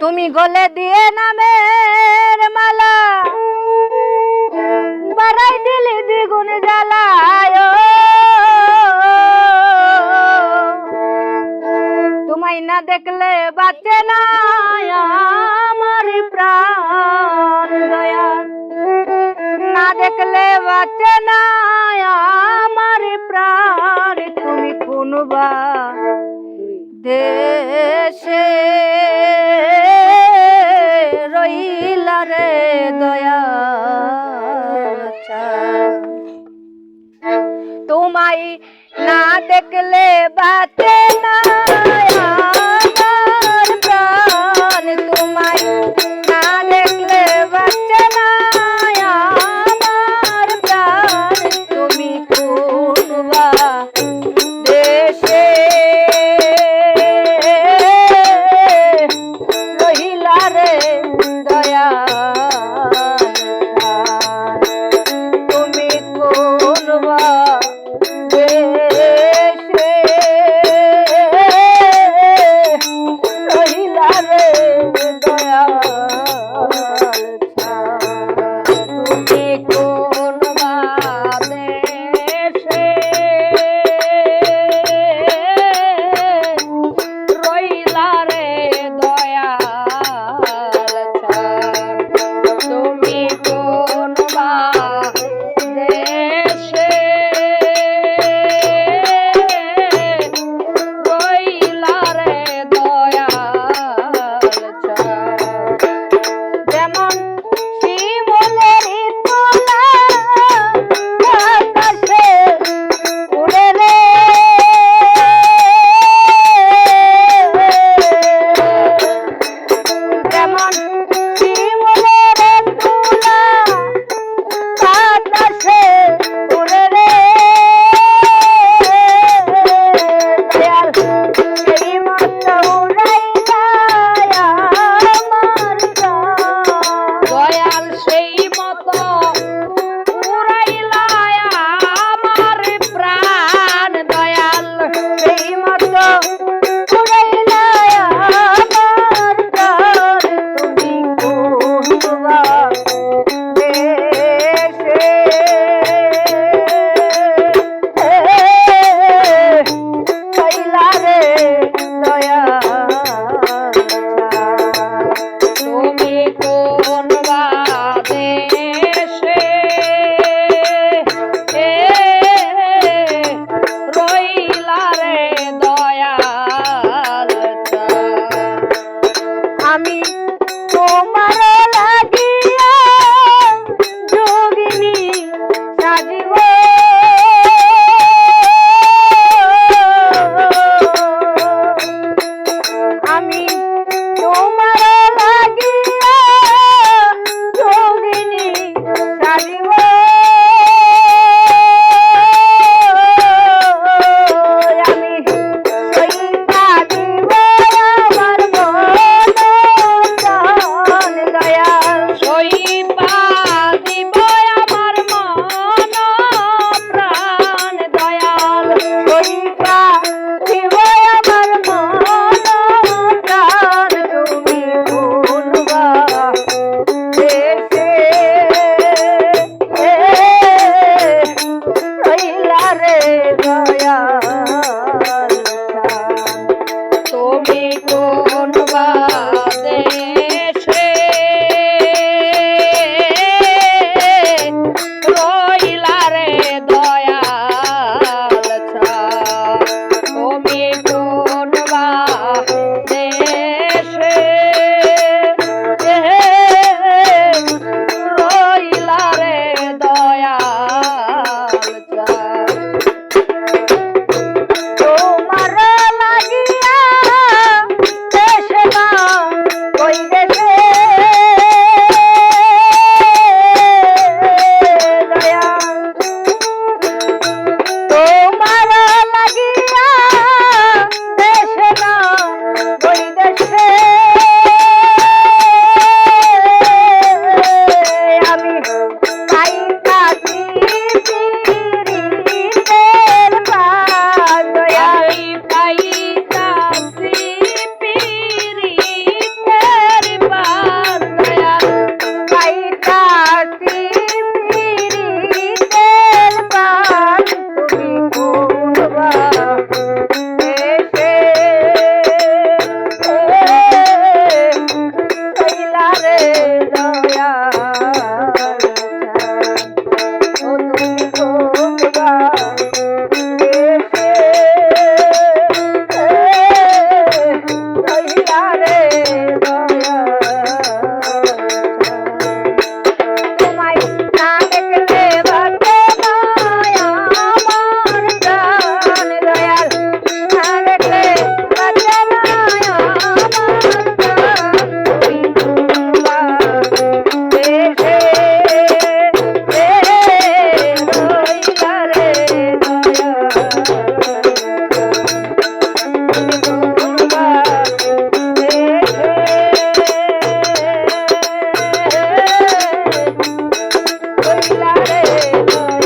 তুমি গলে দিয়ে নামের মালা, বাড়াই দিলি দ্বিগুণ জ্বালায়। তোমায় না দেখলে বাঁচে না আমার প্রাণ দয়া। না দেখলে বাঁচে না আমার প্রাণ, তুমি কোনবা দেশে রইলা রে দয়া তোমায় না দেখলে বাতে দেখো।